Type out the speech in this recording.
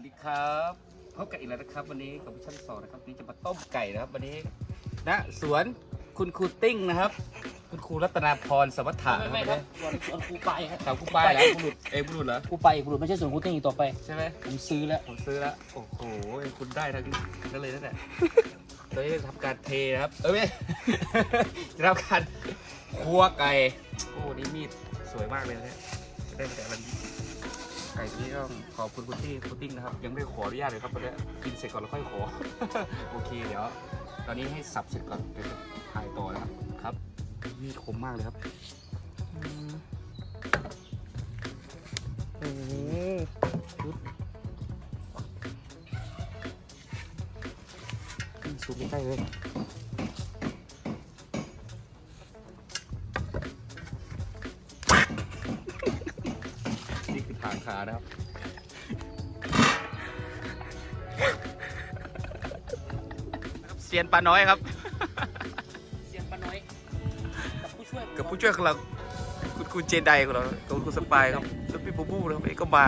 วัสดีครับพบกันอีกแล้วนะครับ วันนี้กับผู้ชั้นสองนะครับวันนี้จะมาต้มไก่นะครับ วันนี้ณสวนคุณครูติ้งนะครับ คุณครูรัตนาพรสวัสดิ์ไม่นะไม่คครัรับบส่วนส่วนครูไปครับสาวครูป้ายแล้วบุรุษเอยบุรุษเหรอครูไปครูไม่ใช่ส่วนครูติ้งอีกต่อไป ใช่ไหมผมซื้อแล้วผมซื้อแล้วโอ้โหคุณได้ทั้งนั้นเลยนั่นแหละตอนนี้จะทำการเทนะครับ เออไม่ จะทำการคั่วไก่โอ้นี่มีดสวยมากเลยนะเนี่ยได้มาจากร้านนี้ ไก่ที่ต้องขอบคุณคุณที่คุณติ้งนะครับ ยังไม่ขออนุญาตเลยครับตอนนี้กินเสร็จก่อนแล้วค่อยขอ โอเคเดี๋ยว ตอนนี้ให้สับเสร็จก่อนเดี๋ยวจะถ่ายต่อนะครับครับมีดคมมากเลยครับโอ้โหซูมใกล้เลยางขานะครับ เซียนปลาน้อยครับ เสียงป้าน้อยกับผู้ช่วยกับผู้ช่วยของเราคุณครูเจไดของเรากับคุณครูสปายครับแล้วพี่บูบูนะครับเอกก็มา